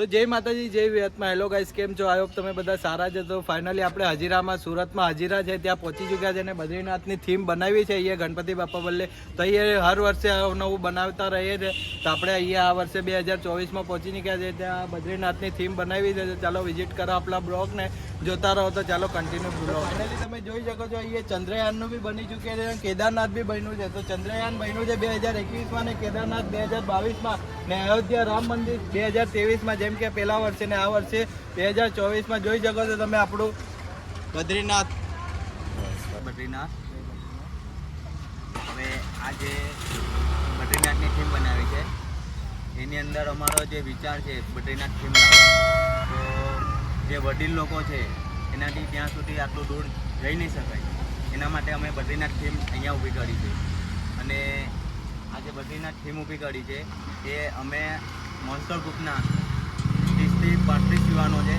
તો જય માતાજી, જય વિહતમાં હેલો ગાઈસ કેમ છો? આયોગ તમે બધા સારા છે તો ફાઇનલી આપણે હજીરામાં, સુરતમાં હજીરા છે. ત્યાં પહોંચી ચૂક્યા છે અને બદ્રીનાથની થીમ બનાવી છે અહીંયા ગણપતિ બાપા બલ્લે તો અહીંયા હર વર્ષે નવું બનાવતા રહીએ છે. તો આપણે અહીંયા આ વર્ષે બે હજાર ચોવીસમાં પહોંચી નીકળ્યા છે. ત્યાં બદ્રીનાથની થીમ બનાવી છે. ચાલો વિઝિટ કરો આપણા બ્લોગને. જોતા રહો તો ચાલો કન્ટિન્યુ ભૂલો. ફાઇનલી તમે જોઈ શકો છો, અહીંયા ચંદ્રયાનનું બી બની ચૂક્યા છે કેદારનાથ બી બન્યું છે. તો ચંદ્રયાન બન્યું છે બે હજાર એકવીસમાં ને કેદારનાથ બે હજાર બાવીસમાં ને અયોધ્યા રામ મંદિર બે હજાર ત્રેવીસમાં, જેમ કે પહેલા વર્ષે ને આ વર્ષે બે હજાર ચોવીસમાં. જોઈ શકો છો તમે આપણું બદ્રીનાથ. બદ્રીનાથ. હવે આ જે બદ્રીનાથની થીમ બનાવી છે, એની અંદર અમારો જે વિચાર છે, બદ્રીનાથ થીમ લાવવાનો. તો જે વડીલ લોકો છે, એનાથી ત્યાં સુધી આટલું દૂર જઈ નહીં શકાય. એના માટે અમે બદ્રીનાથ થીમ અહીંયા ઊભી કરી છે. અને આ જે બદ્રીનાથ થીમ ઊભી કરી છે, એ અમે મોન્સ્ટર ગ્રુપના ત્રીસથી પાંત્રીસ યુવાનો છે,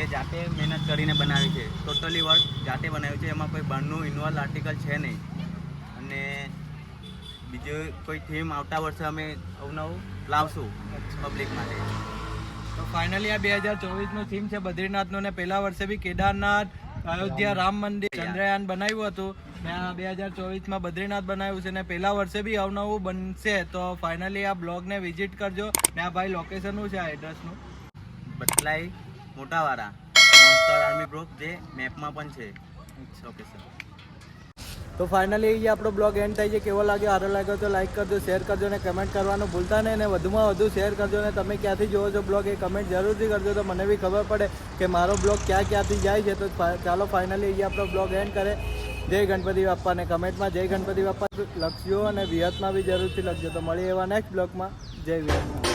એ જાતે મહેનત કરીને બનાવી છે. ટોટલી વર્ક જાતે બનાવ્યું છે, એમાં કોઈ બહારનું ઇન્વોલ્વ આર્ટિકલ છે નહીં. અને બીજું કોઈ થીમ આવતા વર્ષે અમે અવનવું લાવશું પબ્લિક માટે. તો ફાઇનલી આ બે હજાર ચોવીસનું થીમ છે બદ્રીનાથનું ને પહેલા વર્ષે બી કેદારનાથ અયોધ્યા રામ મંદિર ચંદ્રયાન બનાવ્યું હતું. ને આ બે હજાર ચોવીસમાં બદ્રીનાથ બનાવ્યું છે ને પહેલા વર્ષે બી અવનવું બનશે તો ફાઇનલી આ બ્લોગને વિઝિટ કરજો. ને આ ભાઈ લોકેશન શું છે આ એડ્રેસનું બટલાઈ મોટાવાળા. મોન્સ્ટર આર્મી ગ્રુપ જે મેપમાં પણ છે. લોકેશન તો ફાઇનલી એ આપણો બ્લોગ એન્ડ થઈ છે. કેવો લાગ્યો? સારો લાગ્યો તો લાઈક કરજો શેર કરજો અને કમેન્ટ કરવાનું ભૂલતા નહીં. અને વધુમાં વધુ શેર કરજો અને તમે ક્યાંથી જોવો છો બ્લોગ એ કમેન્ટ જરૂરથી કરજો. તો મને બી ખબર પડે કે મારો બ્લોગ ક્યાં ક્યાંથી જાય છે. તો ચાલો ફાઇનલી એ આપણો બ્લોગ એન્ડ કરે. જય ગણપતિ બાપ્પાને કમેન્ટમાં જય ગણપતિ બાપ્પા લખજો અને વિહતમાં બી જરૂરથી લખજો. તો મળી એવા નેક્સ્ટ બ્લોગમાં જય વિહતમાં.